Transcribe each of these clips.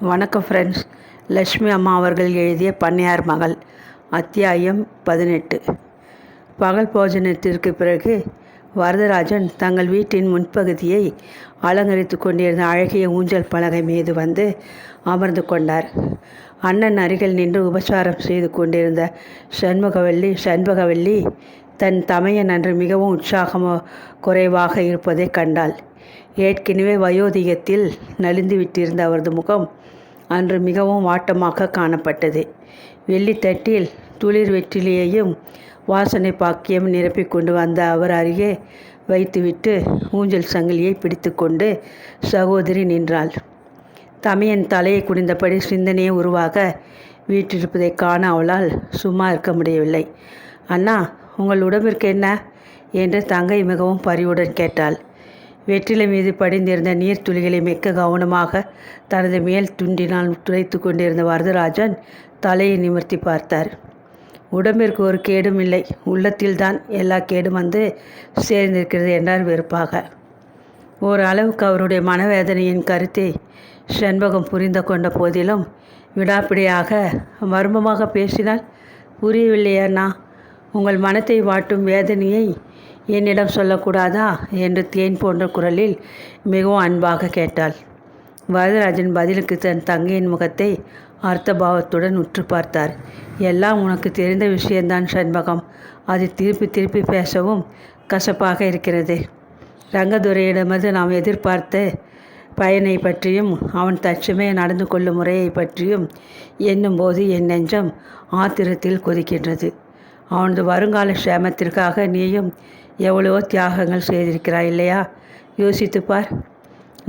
வணக்கம் ஃப்ரெண்ட்ஸ் லக்ஷ்மி அம்மா அவர்கள் எழுதிய பண்ணையார் மகள் அத்தியாயம் பதினெட்டு. பகல் போஜனத்திற்கு பிறகு வரதராஜன் தங்கள் வீட்டின் முன்பகுதியை அலங்கரித்து கொண்டிருந்த அழகிய ஊஞ்சல் பலகை மீது வந்து அமர்ந்து கொண்டார். அண்ணன் அருகில் நின்று உபசாரம் செய்து கொண்டிருந்த சண்முகவல்லி சண்முகவல்லி தன் தமையன் அன்று மிகவும் உற்சாகமோ குறைவாக இருப்பதை கண்டாள். ஏற்கனவே வயோதிகத்தில் நலிந்து விட்டிருந்த அவரது முகம் அன்று மிகவும் வாட்டமாக காணப்பட்டது. வெள்ளித்தட்டில் துளிர் வெற்றிலேயும் வாசனை பாக்கியம் நிரப்பிக் கொண்டு வந்த அவர் அருகே வைத்துவிட்டு ஊஞ்சல் சங்கிலியை பிடித்துக்கொண்டு சகோதரி நின்றாள். தமையன் தலையை குனிந்தபடி சிந்தனையை உருவாக வீட்டிருப்பதை காண அவளால் சும்மா இருக்க முடியவில்லை. அண்ணா உங்கள் உடம்பிற்கு என்ன? என்று தங்கை மிகவும் பரிவுடன் கேட்டாள். வெற்றிலை மீது படிந்திருந்த நீர்த்துளிகளை மிக்க கவனமாக தனது மேல் துண்டினால் துடைத்து கொண்டிருந்த வரதராஜன் தலையை நிமிர்த்தி பார்த்தார். உடம்பிற்கு ஒரு கேடும் இல்லை. உள்ளத்தில்தான் எல்லா கேடும் வந்து சேர்ந்திருக்கிறது என்றார் வெறுப்பாக. ஓரளவுக்கு அவருடைய மனவேதனையின் கருத்தை செண்பகம் புரிந்து கொண்ட போதிலும் விடாப்பிடியாக மர்மமாக பேசினால் புரியவில்லையண்ணா உங்கள் மனத்தை வாட்டும் வேதனையை என்னிடம் சொல்லக்கூடாதா? என்று தேன் போன்ற குரலில் மிகவும் அன்பாக கேட்டாள். வரதராஜன் பதிலுக்கு தன் தங்கையின் முகத்தை அர்த்தபாவத்துடன் உற்று பார்த்தார். எல்லாம் உனக்கு தெரிந்த விஷயந்தான் சண்பகம் அது திருப்பி திருப்பி பேசவும் கசப்பாக இருக்கிறது. ரங்கதுரையிடமது நாம் எதிர்பார்த்த பயனை பற்றியும் அவன் தற்சமே நடந்து கொள்ளும் முறையை பற்றியும் எண்ணும்போது என் நெஞ்சம் ஆத்திரத்தில் கொதிக்கின்றது. அவனது வருங்கால க்ஷேமத்திற்காக நீயும் எவ்வளவோ தியாகங்கள் செய்திருக்கிறாய் இல்லையா? யோசித்துப்பார்.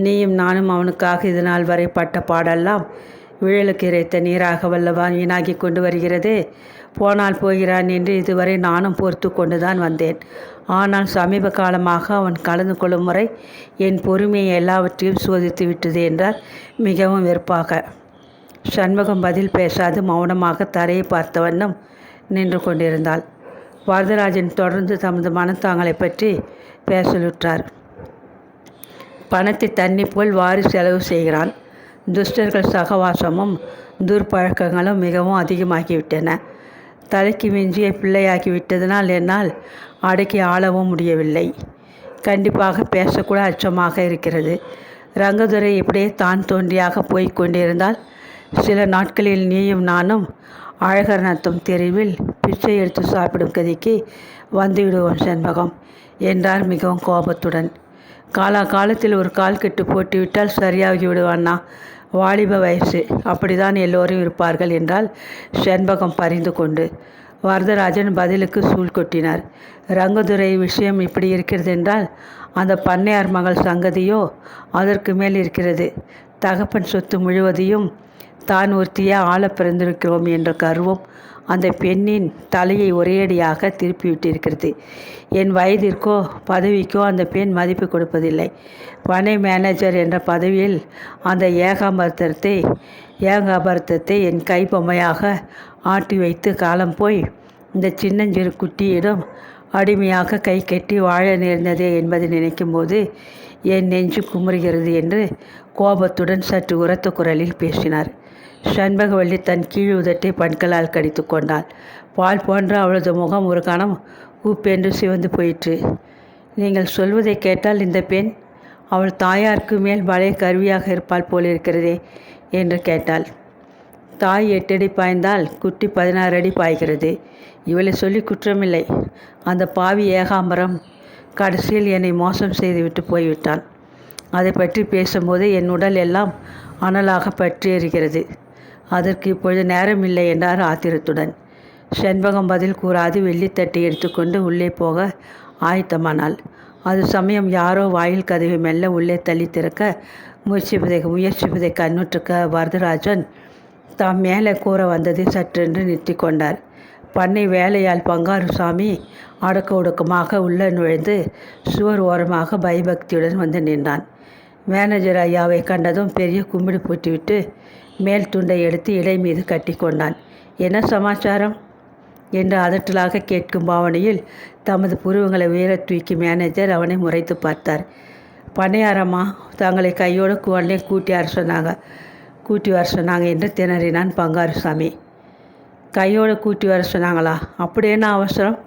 நீயும் நானும் அவனுக்காக இது நாள் வரை பட்ட பாடெல்லாம் விழலுக்கு இறைத்த நீராக வல்லவா வீணாகி கொண்டு வருகிறது. போனால் போகிறான் என்று இதுவரை நானும் பொறுத்து கொண்டு தான் வந்தேன். ஆனால் சமீப காலமாக அவன் கலந்து கொள்ளும் முறை என் பொறுமையை எல்லாவற்றையும் சோதித்து விட்டது என்றார் மிகவும் வெறுப்பாக. சண்முகம் பதில் பேசாது மௌனமாக தரையை பார்த்த வண்ணம் நின்று கொண்டிருந்தாள். வரதராஜன் தொடர்ந்து தமது மனத்தாங்களை பற்றி பேசலுற்றார். பணத்தை தண்ணி போல் வாரி செலவு செய்கிறான். துஷ்டர்கள் சகவாசமும் துர்பழக்கங்களும் மிகவும் அதிகமாகிவிட்டன. தலைக்கு மிஞ்சிய பிள்ளையாகி விட்டதனால் என்னால் அடக்கி ஆளவும் முடியவில்லை. கண்டிப்பாக பேசக்கூட அச்சமாக இருக்கிறது. ரங்கதுரை இப்படியே தான் தோன்றியாக போய்க் கொண்டிருந்தால் சில நாட்களில் நீயும் நானும் அழகர் நத்தும் தெருவில் பிச்சை எடுத்து சாப்பிடும் கதிக்கு வந்துவிடுவோம் செண்பகம் என்றார் மிகவும் கோபத்துடன். காலா காலத்தில் ஒரு கால் கட்டு போட்டுவிட்டால் சரியாகி விடுவான்னா? வாலிப வயசு அப்படிதான் எல்லோரும் இருப்பார்கள் என்றால் செண்பகம் பறிந்து கொண்டு வரதராஜன் பதிலுக்கு சூழ் கொட்டினார். ரங்கதுரை விஷயம் இப்படி இருக்கிறது என்றால் அந்த பண்ணையார் மகள் சங்கதியோ அதற்கு மேல் இருக்கிறது. தகப்பன் சொத்து முழுவதையும் தான் ஒருத்தியாக ஆள பிறந்திருக்கிறோம் என்ற கர்வம் அந்த பெண்ணின் தலையை ஒரேடியாக திருப்பிவிட்டிருக்கிறது. என் வயதிற்கோ பதவிக்கோ அந்த பெண் மதிப்பு கொடுப்பதில்லை. பனை மேனேஜர் என்ற பதவியில் அந்த ஏகாம்பரத்தை ஏகாபரத்தத்தை என் கைப்பொம்மையாக ஆட்டி வைத்து காலம் போய் இந்த சின்னஞ்சிறு குட்டியிடம் அடிமையாக கை கட்டி வாழ நேர்ந்ததே என்பதை நினைக்கும்போது என் நெஞ்சு குமுறுகிறது என்று கோபத்துடன் சற்று உரத்த குரலில் பேசினார். சண்பகவல்லி தன் கீழ் உதட்டை பண்களால் கடித்து கொண்டாள். பால் போன்ற அவளது முகம் ஒரு கணம் உப்பென்று சிவந்து போயிற்று. நீங்கள் சொல்வதை கேட்டால் இந்த பெண் அவள் தாயாருக்கு மேல் பழைய கருவியாக இருப்பாள் போலிருக்கிறதே என்று கேட்டாள். தாய் எட்டடி பாய்ந்தால் குட்டி பதினாறு அடி பாய்கிறது. இவளை சொல்லி குற்றமில்லை. அந்த பாவி ஏகாம்பரம் கடைசியில் என்னை மோசம் செய்துவிட்டு போய்விட்டான் அதை பற்றி பேசும்போது என் உடல் எல்லாம் அனலாக பற்றி எறிகிறது அதற்கு இப்பொழுது நேரம் இல்லை என்றார் ஆத்திரத்துடன். செண்பகம் பதில் கூறாது வெள்ளித்தட்டை எடுத்துக்கொண்டு உள்ளே போக ஆயத்தமானாள். அது சமயம் யாரோ வாயில் கதவை மெல்ல உள்ளே தள்ளி திறக்க முயற்சிப்பதை முயற்சிப்பதை கண்ணுற்றுக்க வரதராஜன் தாம் மேலே கூற வந்ததை சற்றென்று நிறுத்தி கொண்டார். பண்ணை வேலையால் பங்காருசாமி அடக்க ஒடுக்கமாக உள்ளே நுழைந்து சுவர் ஓரமாக பயபக்தியுடன் வந்து நின்றான். மேனேஜர் ஐயாவை கண்டதும் பெரிய கும்பிடு போட்டுவிட்டு மேல் துண்டை எடுத்து இடை மீது கட்டி கொண்டான். என்ன சமாச்சாரம் என்று அதட்டலாக கேட்கும் பாவனையில் தமது புருவங்களை உயரத் தூக்கி மேனேஜர் அவனை முறைத்து பார்த்தார். பண்ணையாரம்மா தங்களை கையோடு கொள்ளையே கூட்டி வர சொன்னாங்க. கூட்டி வர சொன்னாங்க என்று திணறினான் பங்காருசாமி கையோடு கூட்டி வர சொன்னாங்களா? அப்படி என்ன அவசரம்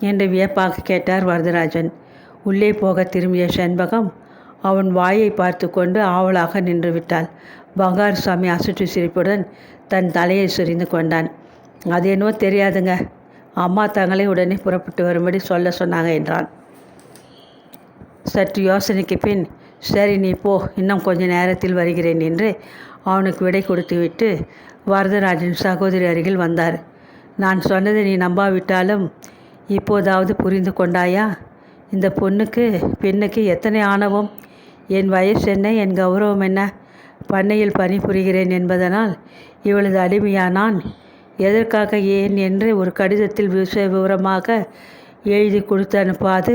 என்று வியப்பாக கேட்டார் வரதராஜன். உள்ளே போக திரும்பிய செண்பகம் அவன் வாயை பார்த்து கொண்டு ஆவலாக நின்று விட்டாள். பங்காருசாமி அசுற்று சிரிப்புடன் தன் தலையை சொரிந்து கொண்டான். அது என்னவோ தெரியாதுங்க. அம்மா தங்களை உடனே புறப்பட்டு வரும்படி சொல்ல சொன்னாங்க என்றான். சற்று யோசனைக்கு பின் சரி நீ போ. இன்னும் கொஞ்ச நேரத்தில் வருகிறேன் என்று அவனுக்கு விடை கொடுத்துவிட்டு வரதராஜன் சகோதரி அருகில் வந்தார். நான் சொன்னதை நீ நம்பாவிட்டாலும் இப்போதாவது புரிந்து கொண்டாயா? இந்த பொண்ணுக்கு பெண்ணுக்கு எத்தனை ஆணவம்? என் வயசு என்ன? என் கௌரவம் என்ன? பண்ணையில் பணிபுரிகிறேன் என்பதனால் இவளது அடிமையா நான் எதற்காக ஏன் என்று ஒரு கடிதத்தில் விச விவரமாக எழுதி கொடுத்து அனுப்பாது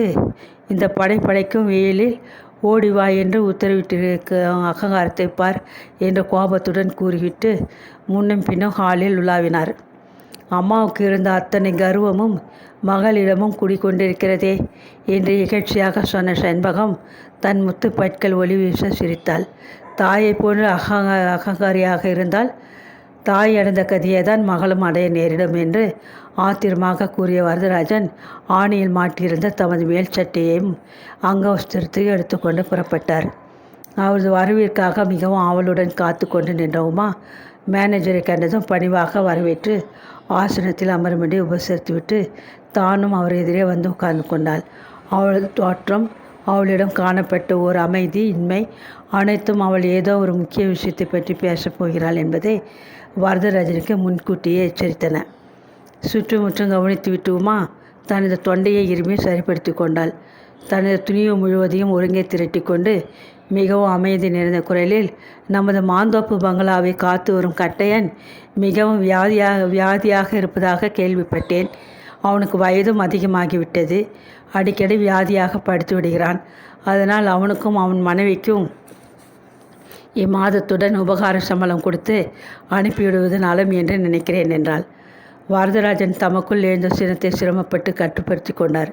இந்த படை படைக்கும் வெயிலில் ஓடி வா என்று உத்தரவிட்டிருக்க அகங்காரத்தை பார் என்ற கோபத்துடன் கூறிவிட்டு முன்னும் பின்னும் ஹாலில் உலாவினார். அம்மாவுக்கு இருந்த அத்தனை கர்வமும் மகளிடமும் குடிக்கொண்டிருக்கிறதே என்று இகழ்ச்சியாக சொன்ன செண்பகம் தன் முத்து பற்கள் ஒளி வீச சிரித்தாள். தாயை போன்று அகங்க அகங்காரியாக இருந்தால் தாய் அடைந்த கதியை தான் மகளும் அடைய நேரிடும் என்று ஆத்திரமாக கூறிய வரதராஜன் ஆணியில் மாட்டியிருந்த தமது மேல் சட்டையையும் அங்கவஸ்திரத்தையும் எடுத்துக்கொண்டு புறப்பட்டார். அவரது வரவிற்காக மிகவும் ஆவலுடன் காத்து கொண்டு நின்ற உமா மேனேஜரை கண்டதும் பணிவாக வரவேற்று ஆசனத்தில் அமரும்படி உபசரித்துவிட்டு தானும் அவர் எதிரே வந்து உட்கார்ந்து கொண்டாள். அவளது தோற்றம் அவளிடம் காணப்பட்ட ஒரு அமைதி இன்மை. அனைத்தும் அவள் ஏதோ ஒரு முக்கிய விஷயத்தை பற்றி பேசப் போகிறாள் என்பதை வரதராஜனுக்கு முன்கூட்டியே எச்சரித்தன. சுற்றுமுற்றும் கவனித்து விட்டுமா தனது தொண்டையை இருமே சரிப்படுத்தி கொண்டாள். தனது துணிவு முழுவதையும் ஒருங்கே திரட்டி கொண்டு மிகவும் அமைதி நிறைந்த குரலில் நமது மாந்தோப்பு பங்களாவை காத்து வரும் கட்டையன் மிகவும் வியாதியாக வியாதியாக இருப்பதாக கேள்விப்பட்டேன். அவனுக்கு வயதும் அதிகமாகிவிட்டது. அடிக்கடி வியாதியாக படுத்து விடுகிறான். அதனால் அவனுக்கும் அவன் மனைவிக்கும் இம்மாதத்துடன் உபகார சம்பளம் கொடுத்து அனுப்பிவிடுவது நலம் என்று நினைக்கிறேன் என்றாள். வரதராஜன் தமக்குள் எழுந்த சினத்தை சிரமப்பட்டு கட்டுப்படுத்தி கொண்டார்.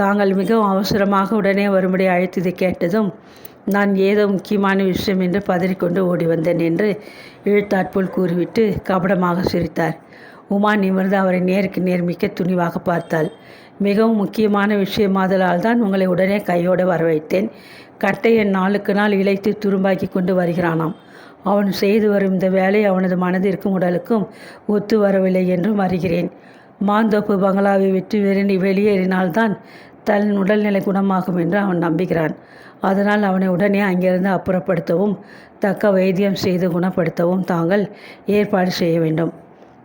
தாங்கள் மிகவும் அவசரமாக உடனே வரும்படி அழைத்ததை கேட்டதும் நான் ஏதோ முக்கியமான விஷயம் என்று பதறிக்கொண்டு ஓடி வந்தேன் என்று இழுத்தாற்போல் கூறிவிட்டு கபடமாக சிரித்தார். உமா நிமிர்ந்து அவரை நேருக்கு நேர் மிக்க துணிவாக பார்த்தாள். மிகவும் முக்கியமான விஷயமாதலால் தான் உங்களை உடனே கையோடு வரவைத்தேன். கட்டையன் நாளுக்கு நாள் இழைத்து துரும்பாக்கி கொண்டு வருகிறானாம். அவன் செய்து வரும் இந்த வேலை அவனது மனதிற்கும் உடலுக்கும் ஒத்து வரவில்லை என்றும் அறிகிறேன். மாந்தோப்பு பங்களாவை விட்டு வெறி வெளியேறினால்தான் தன் உடல்நிலை குணமாகும் என்று அவன் நம்புகிறான். அதனால் அவனை உடனே அங்கிருந்து அப்புறப்படுத்தவும் தக்க வைத்தியம் செய்து குணப்படுத்தவும் தாங்கள் ஏற்பாடு செய்ய வேண்டும்.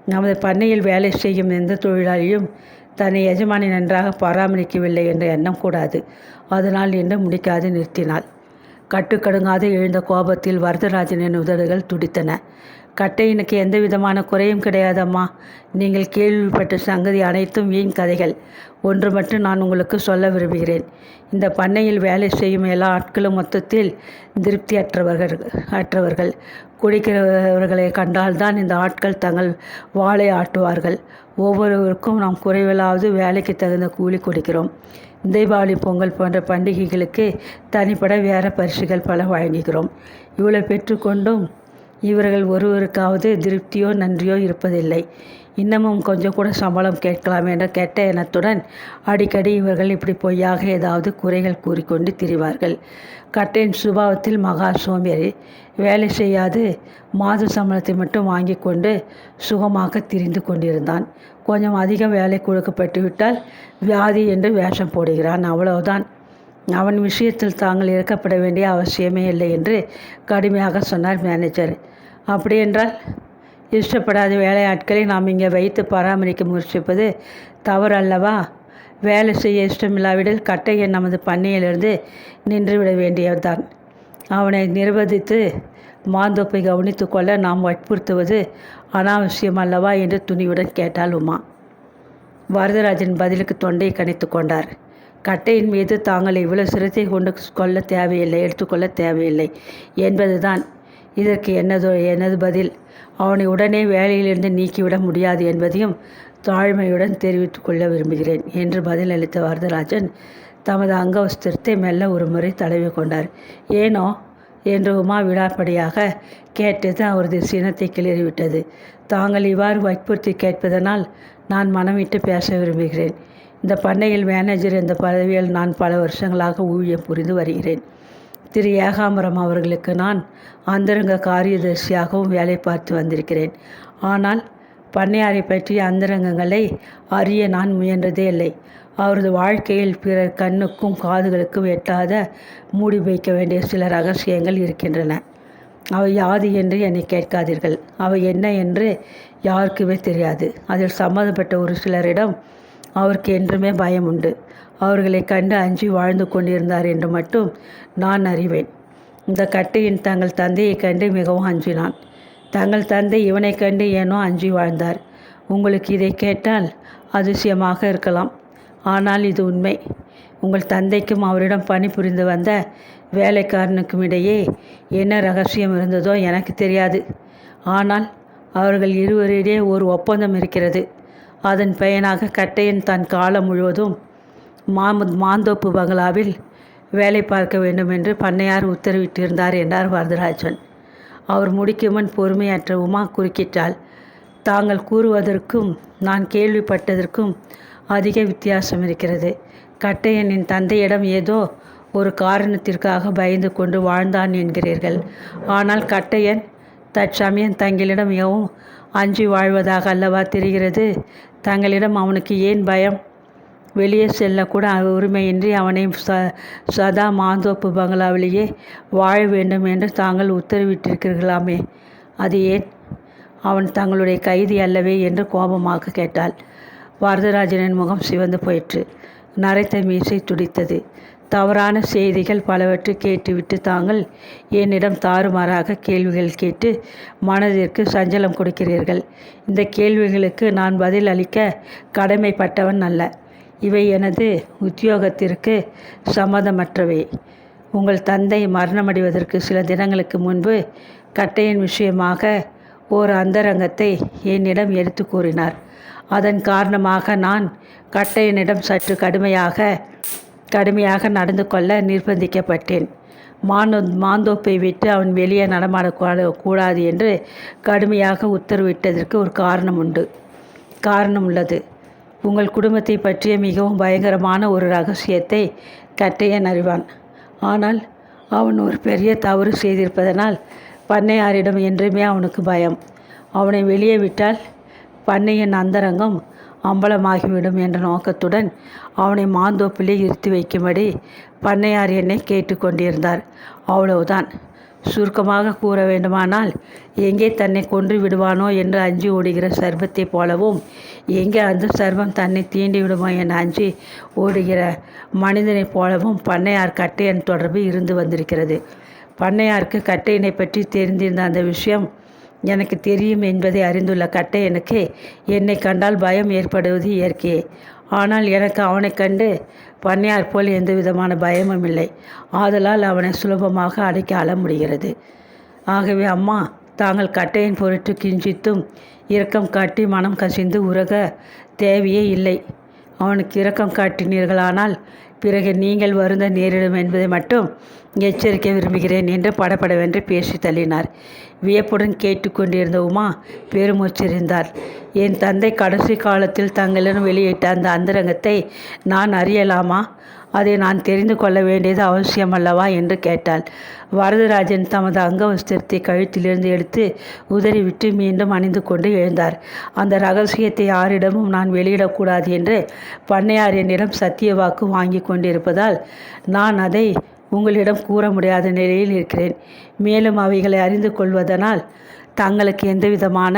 நமது பண்ணையில் வேலை செய்யும் எந்த தொழிலாளியும் தன்னை எஜமானி நன்றாக பராமரிக்கவில்லை என்ற எண்ணம் கூடாது. அதனால் என்று முடிக்காது நிறுத்தினாள். கட்டுக்கடுங்காது எழுந்த கோபத்தில் வரதராஜனின் உதடுகள் துடித்தன. கட்டையனுக்கு எந்த விதமான குறையும் கிடையாதம்மா. நீங்கள் கேள்விப்பட்ட சங்கதி அனைத்தும் வீண் கதைகள். ஒன்று மட்டும் நான் உங்களுக்கு சொல்ல விரும்புகிறேன். இந்த பண்ணையில் வேலை செய்யும் எல்லா ஆட்களும் மொத்தத்தில் திருப்தியற்றவர்கள் அற்றவர்கள். குடிக்கிறவர்களை கண்டால்தான் இந்த ஆட்கள் தங்கள் வாளை ஆட்டுவார்கள். ஒவ்வொருவருக்கும் நாம் குறைவிலாவது வேலைக்கு தகுந்த கூலி கொடுக்கிறோம். தீபாவளி பொங்கல் போன்ற பண்டிகைகளுக்கு தனிப்பட வேற பரிசுகள் பல வழங்குகிறோம். இவ்வளோ பெற்றுக்கொண்டும் இவர்கள் ஒருவருக்காவது திருப்தியோ நன்றியோ இருப்பதில்லை. இன்னமும் கொஞ்சம் கூட சம்பளம் கேட்கலாம் என்ற கெட்ட எண்ணத்துடன் அடிக்கடி இவர்கள் இப்படி பொய்யாக ஏதாவது குறைகள் கூறிக்கொண்டு திரிவார்கள். கட்டையின் சுபாவத்தில் மகா சோம்பேறி. வேலை செய்யாது. மாத சம்பளத்தை மட்டும் வாங்கி கொண்டு சுகமாக திரிந்து கொண்டிருந்தான். கொஞ்சம் அதிகம் வேலை கொடுக்கப்பட்டு விட்டால் வியாதி என்று வேஷம் போடுகிறான். அவ்வளவுதான். அவன் விஷயத்தில் தாங்கள் இறக்கப்பட வேண்டிய அவசியமே இல்லை என்று கடுமையாக சொன்னார் மேனேஜர் அப்படியென்றால் இஷ்டப்படாத வேலையாட்களை நாம் இங்கே வைத்து பராமரிக்க முயற்சிப்பது தவறு அல்லவா வேலை செய்ய இஷ்டமில்லாவிடில் கட்டையன் நமது பண்ணையிலிருந்து நின்றுவிட வேண்டியதுதான் அவனை நிர்வகித்து மாந்தோப்பை கவனித்து கொள்ள நாம் வற்புறுத்துவது அனாவசியம் அல்லவா என்று துணிவுடன் கேட்டாள் உமா. வரதராஜன் பதிலுக்கு தொண்டையை கணித்து கொண்டார். கட்டையின் மீது தாங்கள் இவ்வளவு சிரத்தை கொண்டு கொள்ள தேவையில்லை எடுத்துக்கொள்ள தேவையில்லை என்பதுதான் இதற்கு என்னதோ எனது பதில்? அவனை உடனே வேலையிலிருந்து நீக்கிவிட முடியாது என்பதையும் தாழ்மையுடன் தெரிவித்துக் கொள்ள விரும்புகிறேன் என்று பதில் அளித்த வரதராஜன் தமது அங்கவஸ்திரத்தை மெல்ல ஒரு முறை தடவி கொண்டார். ஏனோ? என்று உமா விடாப்படியாக கேட்டது அவரது சினத்தை கிளறிவிட்டது. தாங்கள் இவ்வாறு வற்புறுத்தி கேட்பதனால் நான் மனமிட்டு பேச விரும்புகிறேன். இந்த பண்ணையில் மேனேஜர் என்ற பதவியில் நான் பல வருஷங்களாக ஊழியம் புரிந்து வருகிறேன். திரு ஏகாம்பரம் அவர்களுக்கு நான் அந்தரங்க காரியதர்சியாகவும் வேலை பார்த்து வந்திருக்கிறேன். ஆனால் பண்ணையாரை பற்றிய அந்தரங்கங்களை அறிய நான் முயன்றதே இல்லை. அவரது வாழ்க்கையில் பிறர் கண்ணுக்கும் காதுகளுக்கும் எட்டாத மூடி வைக்க வேண்டிய சில ரகசியங்கள் இருக்கின்றன. அவை யாது என்று என்னை கேட்காதீர்கள். அவை என்ன என்று யாருக்குமே தெரியாது. அதில் சம்மந்தப்பட்ட ஒரு சிலரிடம் அவருக்கு என்றுமே பயம் உண்டு. அவர்களை கண்டு அஞ்சி வாழ்ந்து கொண்டிருந்தார் என்று மட்டும் நான் அறிவேன். இந்த கட்டையின் தங்கள் தந்தையை கண்டு மிகவும் அஞ்சினான். தங்கள் தந்தை இவனை கண்டு ஏனோ அஞ்சி வாழ்ந்தார். உங்களுக்கு இதை கேட்டால் அதிசயமாக இருக்கலாம். ஆனால் இது உண்மை. உங்கள் தந்தைக்கும் அவரிடம் பணிபுரிந்து வந்த வேலைக்காரனுக்கும் இடையே என்ன ரகசியம் இருந்ததோ எனக்கு தெரியாது. ஆனால் அவர்கள் இருவரிடையே ஒரு ஒப்பந்தம் இருக்கிறது. அதன் பயனாக கட்டையன் தன் காலம் முழுவதும் மாமு மாந்தோப்பு பங்களாவில் வேலை பார்க்க வேண்டும் என்று பண்ணையார் உத்தரவிட்டிருந்தார் என்றார் வரதராஜன். அவர் முடிக்கும் முன் பொறுமையற்ற உமா குறுக்கிட்டாள். தாங்கள் கூறுவதற்கும் நான் கேள்விப்பட்டதற்கும் அதிக வித்தியாசம் இருக்கிறது. கட்டையனின் தந்தையிடம் ஏதோ ஒரு காரணத்திற்காக பயந்து கொண்டு வாழ்ந்தான் என்கிறீர்கள். ஆனால் கட்டையன் தற்சமயம் தங்களிடம் மிகவும் அஞ்சி வாழ்வதாக அல்லவா தெரிகிறது? தங்களிடம் அவனுக்கு ஏன் பயம்? வெளியே செல்லக்கூட உரிமையின்றி அவனை ச சதா மாந்தோப்பு பங்களாவிலேயே வாழ வேண்டும் என்று தாங்கள் உத்தரவிட்டிருக்கிறீர்களாமே. அது ஏன்? அவன் தங்களுடைய கைதி அல்லவே என்று கோபமாக கேட்டாள். வரதராஜனின் முகம் சிவந்து போயிற்று. நரைத்த மீசை துடித்தது. தவறான செய்திகள் பலவற்றை கேட்டுவிட்டு தாங்கள் என்னிடம் தாறுமாறாக கேள்விகள் கேட்டு மனதிற்கு சஞ்சலம் கொடுக்கிறீர்கள். இந்த கேள்விகளுக்கு நான் பதில் அளிக்க கடமைப்பட்டவன் அல்ல. இவை எனது உத்தியோகத்திற்கு சம்மதமற்றவை. உங்கள் தந்தை மரணமடைவதற்கு சில தினங்களுக்கு முன்பு கட்டையின் விஷயமாக ஓர் அந்தரங்கத்தை என்னிடம் எடுத்து கூறினார். அதன் காரணமாக நான் கட்டையனிடம் சற்று கடுமையாக கடுமையாக நடந்து கொள்ள நிர்பந்திக்கப்பட்டேன். மானோ மாந்தோப்பை விட்டு அவன் வெளியே நடமாடக்கூடாது என்று கடுமையாக உத்தரவிட்டதற்கு ஒரு காரணம் உண்டு. காரணம் உள்ளது. உங்கள் குடும்பத்தை பற்றிய மிகவும் பயங்கரமான ஒரு ரகசியத்தை கட்டையன் அறிவான். ஆனால் அவன் ஒரு பெரிய தவறு செய்திருப்பதனால் பண்ணையாரிடம் என்றுமே அவனுக்கு பயம். அவனை வெளியே விட்டால் பண்ணையின் அந்தரங்கம் அம்பலமாகிவிடும் என்ற நோக்கத்துடன் அவனை மாந்தோப்பிலே இருத்தி வைக்கும்படி பண்ணையார் என்னை கேட்டுக்கொண்டிருந்தார் அவ்வளவுதான். சுருக்கமாக கூற வேண்டுமானால் எங்கே தன்னை கொன்று விடுவானோ? என்று அஞ்சி ஓடுகிற சர்வத்தைப் போலவும் எங்கே அந்த சர்வம் தன்னை தீண்டி விடுமோ? என அஞ்சி ஓடுகிற மனிதனைப் போலவும் பண்ணையார் கட்டையன் தொடர்பு இருந்து வந்திருக்கிறது. பண்ணையாருக்கு கட்டையனை பற்றி தெரிந்திருந்த அந்த விஷயம் எனக்கு தெரியும் என்பதை அறிந்துள்ள கட்டையனுக்கு என்னை கண்டால் பயம் ஏற்படுவது இயற்கையே. ஆனால் எனக்கு அவனை கண்டு பண்ணையார் போல் எந்த விதமான பயமும் இல்லை. ஆதலால் அவனை சுலபமாக அடக்கி அள முடிகிறது. ஆகவே அம்மா தாங்கள் கட்டையின் பொருட்டு கிஞ்சித்தும் இரக்கம் காட்டி மனம் கசிந்து உறக தேவையே இல்லை. அவனுக்கு இரக்கம் காட்டினீர்களானால் பிறகு நீங்கள் வருந்த நேரிடும் என்பதை மட்டும் எச்சரிக்க விரும்புகிறேன் என்று படப்படவென்று பேசி தள்ளினார். வியப்புடன் கேட்டுக்கொண்டிருந்த உமா பெருமூச்சிருந்தார் என் தந்தை கடைசி காலத்தில் தங்களிடம் வெளியிட்ட அந்த அந்தரங்கத்தை நான் அறியலாமா? அதை நான் தெரிந்து கொள்ள வேண்டியது அவசியம் அல்லவா என்று கேட்டாள். வரதராஜன் தமது அங்கவஸ்திரத்தை கழுத்திலிருந்து எடுத்து உதறிவிட்டு மீண்டும் அணிந்து கொண்டு எழுந்தார். அந்த ரகசியத்தை யாரிடமும் நான் வெளியிடக்கூடாது என்று பண்ணையார் என்னிடம் சத்திய வாக்கு வாங்கி கொண்டிருப்பதால் நான் அதை உங்களிடம் கூற முடியாத நிலையில் இருக்கிறேன். மேலும் அவைகளை அறிந்து கொள்வதனால் தங்களுக்கு எந்தவிதமான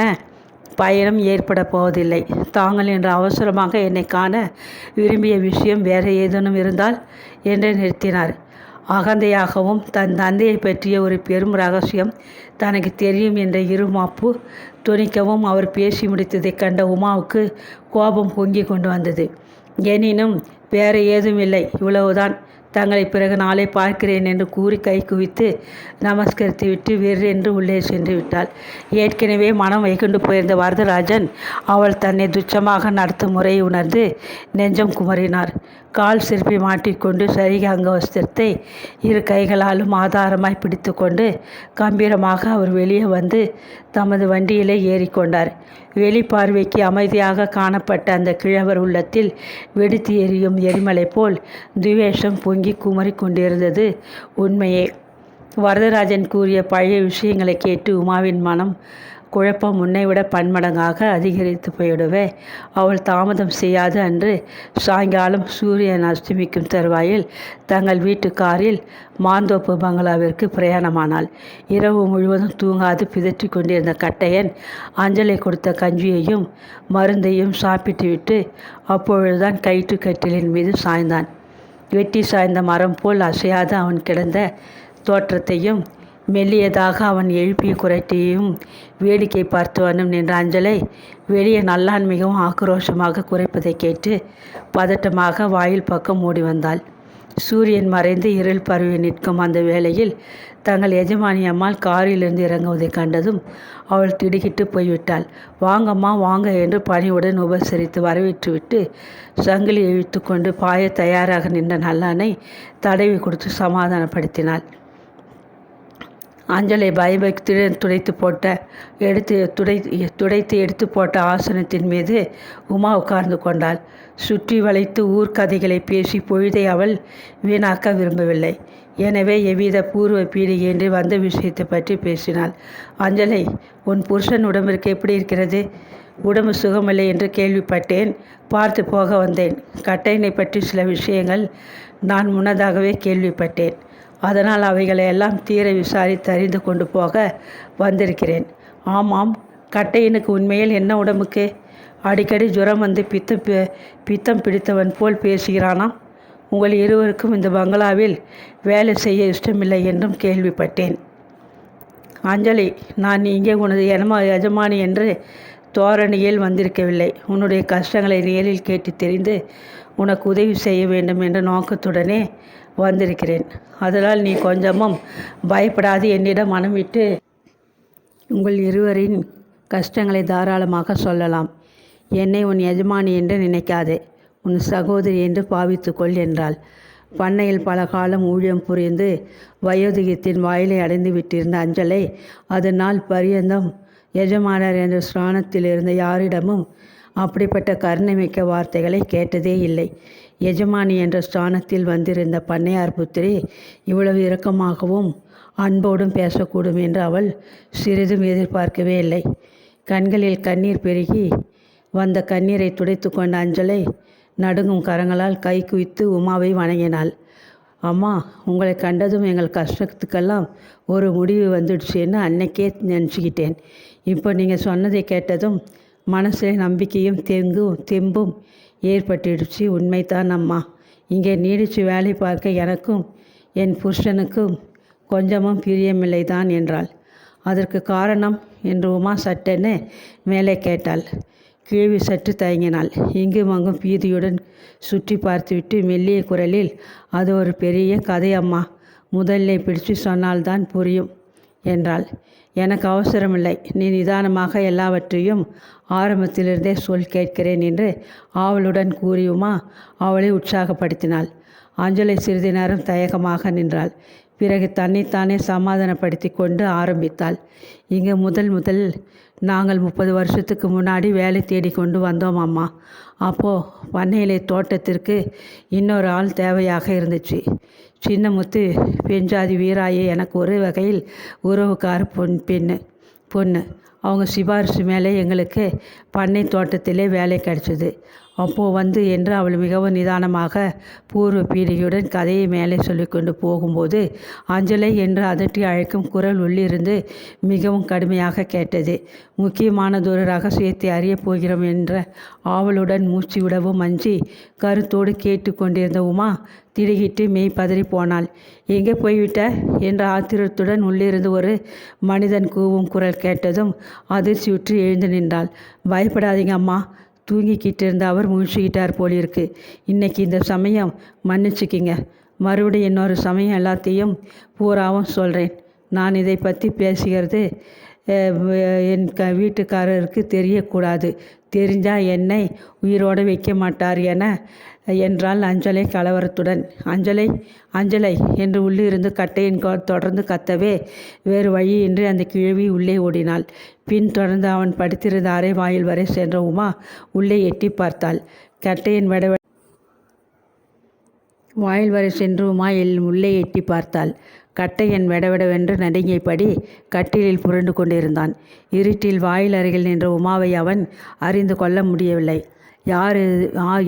பயணம் ஏற்பட போவதில்லை. தாங்கள் என்று அவசரமாக என்னை காண விரும்பிய விஷயம் வேறு ஏதேனும் இருந்தால் என்று நிறுத்தினார். அகந்தையாகவும் தன் தந்தையை பற்றிய ஒரு பெரும் ரகசியம் தனக்கு தெரியும் என்ற இருமாப்பு துணிக்கவும் அவர் பேசி முடித்ததைக் கண்ட உமாவுக்கு கோபம் பொங்கி கொண்டு வந்தது. எனினும் வேறு ஏதும் இல்லை. இவ்வளவுதான். தங்களை பிறகு நாளை பார்க்கிறேன் என்று கூறி கை குவித்து நமஸ்கரித்து விட்டு வெறென்று உள்ளே சென்று விட்டாள். ஏற்கனவே மனம் வைகுண்டு போயிருந்த வரதராஜன் அவள் தன்னை துச்சமாக நடத்தும் முறையை உணர்ந்து நெஞ்சம் குமரினார் கால் சிற்பி மாட்டிக்கொண்டு சரிக அங்கவஸ்திரத்தை இரு கைகளாலும் ஆதாரமாய் பிடித்து கொண்டு கம்பீரமாக அவர் வெளியே வந்து தமது வண்டியிலே ஏறிக்கொண்டார். வெளிப்பார்வைக்கு அமைதியாக காணப்பட்ட அந்த கிழவர் உள்ளத்தில் வெடித்து எரியும் எரிமலை போல் துவேஷம் பொங்கி குமரி கொண்டிருந்தது. உண்மையே வரதராஜன் கூறிய பழைய விஷயங்களை கேட்டு உமாவின் மனம் குழப்பம் முன்னைவிட பன்மடங்காக அதிகரித்து போயிடவே. அவள் தாமதம் செய்யாது அன்று சாயங்காலம் சூரியன் அஸ்தமிக்கும் தருவாயில் தங்கள் வீட்டு காரில் மாந்தோப்பு பங்களாவிற்கு பிரயாணமானாள். இரவு முழுவதும் தூங்காது பிதற்றி கொண்டிருந்த கட்டையன் அஞ்சலை கொடுத்த கஞ்சியையும் மருந்தையும் சாப்பிட்டுவிட்டு அப்பொழுதுதான் கயிற்று கட்டிலின் மீது சாய்ந்தான். வெட்டி சாய்ந்த மரம் போல் அசையாது அவன் கிடந்த தோற்றத்தையும் மெல்லியதாக அவன் எழுப்பிய குரட்டையும் வேடிக்கை பார்த்து வண்ணம் நின்ற அஞ்சலை வெளியே நல்லான் மிகவும் ஆக்ரோஷமாக குறைப்பதை கேட்டு பதட்டமாக வாயில் பக்கம் ஓடி வந்தாள். சூரியன் மறைந்து இருள் பரவி நிற்கும் அந்த வேளையில் தங்கள் எஜமானி அம்மாள் காரிலிருந்து இறங்குவதை கண்டதும் அவள் திடுக்கிட்டு போய்விட்டாள். வாங்கம்மா வாங்க என்று பணிவுடன் உபசரித்து வரவேற்றுவிட்டு சங்கிலி இழுத்து கொண்டு பாய தயாராக நின்ற நல்லானை தடவி கொடுத்து சமாதானப்படுத்தினாள். அஞ்சலை பயபக்தியுடன் துடைத்து போட்ட எடுத்து துடை துடைத்து எடுத்து போட்ட ஆசனத்தின் மீது உமா உட்கார்ந்து கொண்டாள். சுற்றி வளைத்து ஊர்க்கதைகளை பேசி பொழுதை அவள் வீணாக்க விரும்பவில்லை. எனவே எவ்வித பூர்வ பீடிகையின்றி வந்த விஷயத்தை பற்றி பேசினாள். அஞ்சலை உன் புருஷன் உடம்பிற்கு எப்படி இருக்கிறது? உடம்பு சுகமில்லை என்று கேள்விப்பட்டேன். பார்த்து போக வந்தேன். கட்டையினை பற்றி சில விஷயங்கள் நான் முன்னதாகவே கேள்விப்பட்டேன். அதனால் அவைகளை எல்லாம் தீர விசாரித்து அறிந்து கொண்டு போக வந்திருக்கிறேன். ஆமாம் கட்டையனுக்கு உண்மையில் என்ன உடம்புக்கு? அடிக்கடி ஜுரம் வந்து பித்தம் பி- பித்தம் பிடித்தவன் போல் பேசுகிறானாம் உங்கள் இருவருக்கும் இந்த பங்களாவில் வேலை செய்ய இஷ்டமில்லை என்றும் கேள்விப்பட்டேன். அஞ்சலி நான் இங்கே உனது எனமா எஜமானி என்று தோரணியில் வந்திருக்கவில்லை. உன்னுடைய கஷ்டங்களை நேரில் கேட்டு தெரிந்து உனக்கு உதவி செய்ய வேண்டும் என்ற நோக்கத்துடனே வந்திருக்கிறேன். அதனால் நீ கொஞ்சமும் பயப்படாது. என்னிடம் மனம் விட்டு உங்கள் இருவரின் கஷ்டங்களை தாராளமாக சொல்லலாம். என்னை உன் எஜமானி என்று நினைக்காதே. உன் சகோதரி என்று பாவித்துக்கொள் என்றாள். பண்ணையில் பல காலம் ஊழியம் புரிந்து வயோதிகத்தின் வாயிலை அடைந்து விட்டிருந்த அஞ்சலை அதனால் பரியந்தம் எஜமானர் என்ற ஸ்தானத்தில் இருந்த யாரிடமும் அப்படிப்பட்ட கருணைமிக்க வார்த்தைகளை கேட்டதே இல்லை. எஜமானி என்ற ஸ்தானத்தில் வந்திருந்த பண்ணையார் புத்திரி இவ்வளவு இரக்கமாகவும் அன்போடும் பேசக்கூடும் என்று அவள் சிறிதும் எதிர்பார்க்கவே இல்லை. கண்களில் கண்ணீர் பெருகி வந்த கண்ணீரை துடைத்து கொண்ட அஞ்சலை நடுங்கும் கரங்களால் கை குவித்து உமாவை வணங்கினாள். அம்மா உங்களை கண்டதும் எங்கள் கஷ்டத்துக்கெல்லாம் ஒரு முடிவு வந்துடுச்சுன்னு அன்னைக்கே நினச்சிக்கிட்டேன். இப்போ நீங்கள் சொன்னதை கேட்டதும் மனசில் நம்பிக்கையும் தெங்கும் தெம்பும் ஏற்பட்டுடுச்சு. உண்மைதான் அம்மா. இங்கே நீடிச்சு வேலை பார்க்க எனக்கும் என் புருஷனுக்கும் கொஞ்சமும் பிரியமில்லை தான் என்றாள். அதற்கு காரணம்? என்று உமா சட்டென்னு மேலே கேட்டாள். கேள்வி சற்று தயங்கினாள். இங்கும் அங்கும் பீதியுடன் சுற்றி பார்த்துவிட்டு மெல்லிய குரலில் அது ஒரு பெரிய கதை அம்மா. முதல்ல பிடிச்சு சொன்னால்தான் புரியும் என்றாள். எனக்கு அவசரமில்லை. நீ நிதானமாக எல்லாவற்றையும் ஆரம்பத்திலிருந்தே சொல் கேட்கிறேன் என்று ஆவலுடன் கூறியுமா? அவளை உற்சாகப்படுத்தினாள். அஞ்சலை சிறிது நேரம் தயக்கமாக நின்றாள். பிறகு தன்னைத்தானே சமாதானப்படுத்தி கொண்டு ஆரம்பித்தாள். இங்கே முதல் முதல் நாங்கள் முப்பது வருஷத்துக்கு முன்னாடி வேலை தேடி கொண்டு வந்தோம் அம்மா. அப்போது பண்ணையிலே தோட்டத்திற்கு இன்னொரு ஆள் தேவையாக இருந்துச்சு. சின்ன முத்து பெஞ்சாதி வீராயி எனக்கு ஒரு வகையில் உறவுக்கார பொன் பெண்ணு பொண்ணு. அவங்க சிபாரிசு மேலே எங்களுக்கு பண்ணை தோட்டத்திலே வேலை கிடச்சிது. அப்போது வந்து என்று அவள் மிகவும் நிதானமாக பூர்வ பீடிகையுடன் கதையை மேலே சொல்லிக்கொண்டு போகும்போது அஞ்சலை என்று அதட்டி அழைக்கும் குரல் உள்ளிருந்து மிகவும் கடுமையாக கேட்டது. முக்கியமானதொரு ரகசியத்தை அறியப் போகிறோம் என்ற ஆவலுடன் மூச்சு விடவும் அஞ்சி கருத்தோடு கேட்டுக்கொண்டிருந்த உமா திடுகிட்டு மெய் பதறி போனாள். எங்கே போய்விட்ட? என்ற ஆத்திரத்துடன் உள்ளிருந்து ஒரு மனிதன் கூவும் குரல் கேட்டதும் அதிர்ச்சியுற்று எழுந்து நின்றாள். பயப்படாதீங்க அம்மா. தூங்கிக்கிட்டு இருந்த அவர் முழிச்சுக்கிட்டார் போலிருக்கு. இன்னைக்கு இந்த சமயம் மன்னிச்சுக்கிங்க. மறுபடியும் இன்னொரு சமயம் எல்லாத்தையும் பூராவும் சொல்கிறேன் நான் இதை பற்றி பேசுகிறது என் க வீட்டுக்காரருக்கு தெரியக்கூடாது. தெரிஞ்சால் என்னை உயிரோடு வைக்க மாட்டார் என என்றாள் அஞ்சலை கலவரத்துடன். அஞ்சலை அஞ்சலை என்று உள்ளிருந்து கட்டையின் தொடர்ந்து கத்தவே வேறு வழியின்றி அந்த கிழவி உள்ளே ஓடினாள். பின் தொடர்ந்து அவன் படுத்திருந்த அறை வாயில் வரை சென்ற உமா உள்ளே எட்டி பார்த்தாள். கட்டையின் விட வாயில் வரை சென்று உமா எல் உள்ளே எட்டி பார்த்தாள். கட்டையன் வெடவெடவென்று நடுங்கியபடி கட்டிலில் புரண்டு கொண்டிருந்தான். இருட்டில் வாயில் அருகில் நின்ற உமாவை அவன் அறிந்து கொள்ள முடியவில்லை. யார்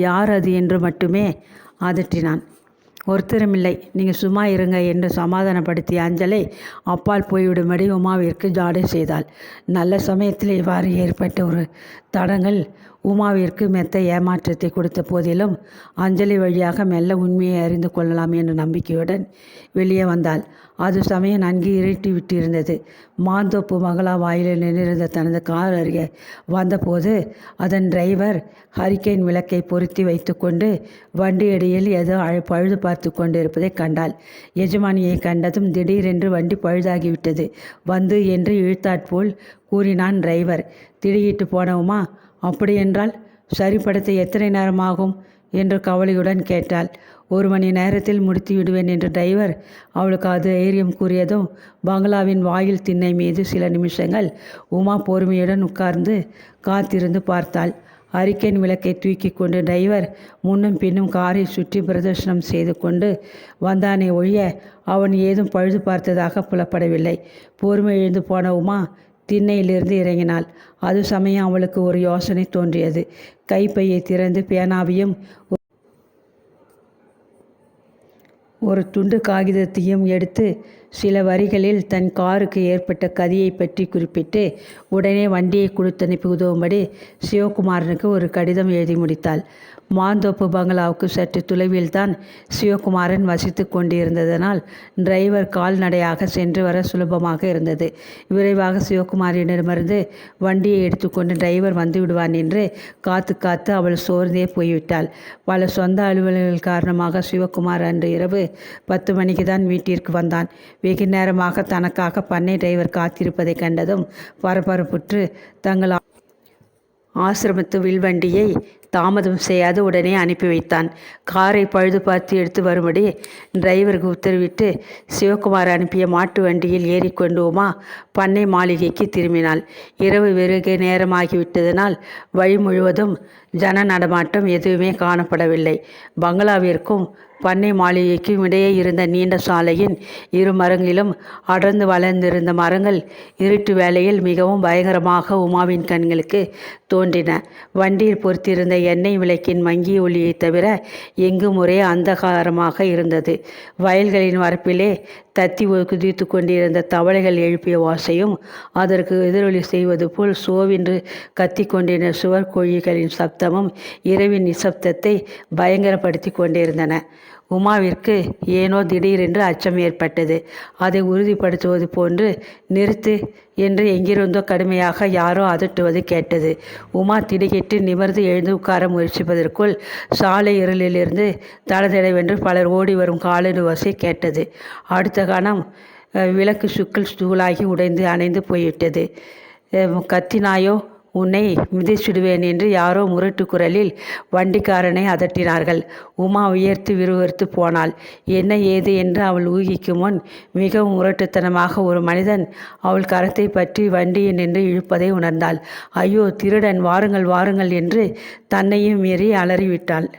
யார் அது என்று மட்டுமே அதட்டினான். ஒருத்தருமில்லை நீங்கள் சும்மா இருங்க என்று சமாதானப்படுத்திய அஞ்சலை அப்பால் போய்விடும்படி உமாவிற்கு ஜாடை செய்தாள். நல்ல சமயத்தில் இவ்வாறு ஏற்பட்ட ஒரு தடங்கள் உமாவிற்கு மெத்த ஏமாற்றத்தை கொடுத்த போதிலும் அஞ்சலி வழியாக மெல்ல உண்மையை அறிந்து கொள்ளலாம் என்ற நம்பிக்கையுடன் வெளியே வந்தாள். அது சமயம் நன்கு இருட்டி விட்டிருந்தது. மாந்தோப்பு மகளா வாயிலில் நின்றிருந்த தனது கார் அருகே வந்தபோது அதன் டிரைவர் ஹரிக்கேன் விளக்கை பொருத்தி வைத்துக்கொண்டு வண்டி இடையில் ஏதோ அழ பழுது பார்த்து கொண்டிருப்பதை கண்டாள். எஜமானியை கண்டதும் திடீரென்று வண்டி பழுதாகிவிட்டது. வந்து என்று இழுத்தாற்போல் கூறினான் டிரைவர். திடுகிட்டு போனவுமா? அப்படியென்றால் சரிப்படுத்த எத்தனை நேரம் ஆகும் என்று கவலையுடன் கேட்டாள். ஒரு மணி நேரத்தில் முடித்து விடுவேன் என்று டிரைவர் அவளுக்கு அது தைரியம் கூறியதும் பங்களாவின் வாயில் திண்ணை மீது சில நிமிஷங்கள் உமா பொறுமையுடன் உட்கார்ந்து காத்திருந்து பார்த்தாள். அறிக்கையின் விளக்கை தூக்கி கொண்டு டிரைவர் முன்னும் பின்னும் காரை சுற்றி பிரதர்ஷனம் செய்து கொண்டு வந்தானே ஒழிய அவன் ஏதும் பழுது பார்த்ததாக புலப்படவில்லை. பொறுமை எழுந்து போன உமா திண்ணையிலிருந்து இறங்கினாள். அது சமயம் அவளுக்கு ஒரு யோசனை தோன்றியது. கைப்பையை திறந்து பேனாவையும் ஒரு துண்டு காகிதத்தையும் எடுத்து சில வரிகளில் தன் காருக்கு ஏற்பட்ட கதியை பற்றி குறிப்பிட்டு உடனே வண்டியை கொடுத்தனுப்பி உதவும்படி சிவகுமாரனுக்கு ஒரு கடிதம் எழுதி முடித்தாள். மாந்தோப்பு பங்களாவுக்கு சற்று தொலைவில் தான் சிவகுமாரன் வசித்து கொண்டிருந்ததனால் டிரைவர் கால்நடையாக சென்று வர சுலபமாக இருந்தது. விரைவாக சிவகுமாரிடமிருந்து வண்டியை எடுத்துக்கொண்டு டிரைவர் வந்து விடுவான் என்று காத்து காத்து அவள் சோர்ந்தே போய்விட்டாள். பல சொந்த அலுவலர்கள் காரணமாக சிவகுமார் அன்று இரவு பத்து மணிக்கு தான் வீட்டிற்கு வந்தான். வெகு நேரமாக தனக்காக பண்ணை டிரைவர் காத்திருப்பதை கண்டதும் பரபரப்புற்று தங்கள் ஆசிரமத்து வில்வண்டியை தாமதம் செய்யாது உடனே அனுப்பி வைத்தான். காரை பழுது பார்த்து எடுத்து வரும்படி டிரைவருக்கு உத்தரவிட்டு சிவகுமார் அனுப்பிய மாட்டு வண்டியில் ஏறிக்கொண்டு உமா பண்ணை மாளிகைக்கு திரும்பினாள். இரவு வெறுக நேரமாகிவிட்டதனால் வழி முழுவதும் ஜன நடமாட்டம் எதுவுமே காணப்படவில்லை. பங்களாவிற்கும் பண்ணை மாளிகைக்கும் இடையே இருந்த நீண்ட சாலையின் இரு மரங்களிலும் அடர்ந்து வளர்ந்திருந்த மரங்கள் இருட்டு வேளையில் மிகவும் பயங்கரமாக உமாவின் கண்களுக்கு தோன்றின. வண்டியில் பொறுத்திருந்த எண்ணெய் விளக்கின் மங்கிய ஒளியைத் தவிர எங்கும் ஒரே அந்தகாரமாக இருந்தது. வயல்களின் வரப்பிலே தத்தி குதித்து கொண்டிருந்த தவளைகள் எழுப்பிய வாசையும் அதற்கு எதிரொலி செய்வது போல் சோவென்று கத்தி கொண்டிருந்த சுவர் கோழிகளின் சப்தமும் இரவின் நிசப்தத்தை பயங்கரப்படுத்தி கொண்டிருந்தன. உமாவிற்கு ஏனோ திடீரென்று அச்சம் ஏற்பட்டது. அதை உறுதிப்படுத்துவது போன்று நிறுத்து என்று எங்கிருந்தோ கடுமையாக யாரோ அதட்டுவது கேட்டது. உமா திடுக்கிட்டு நிமிர்ந்து எழுந்து உட்கார முயற்சிப்பதற்குள் சாலை இருளிலிருந்து தடதடவென்று பலர் ஓடி வரும் காலடி ஓசை கேட்டது. அடுத்த கணம் விளக்கு சுக்கள் தூளாகி உடைந்து அணைந்து போய்விட்டது. கத்தினாயோ உன்னை மிதிச்சிடுவேன் என்று யாரோ முரட்டு குரலில் வண்டிக்காரனை அதட்டினார்கள். உமா உயர்த்து விறுவிறுத்து போனாள். என்ன ஏது என்று அவள் ஊகிக்கும் முன் மிகவும் முரட்டுத்தனமாக ஒரு மனிதன் அவள் கரத்தை பற்றி வண்டியில் நின்று இழுப்பதை உணர்ந்தாள். ஐயோ திருடன் வாருங்கள் வாருங்கள் என்று தன்னையும் மீறி அலறிவிட்டாள்.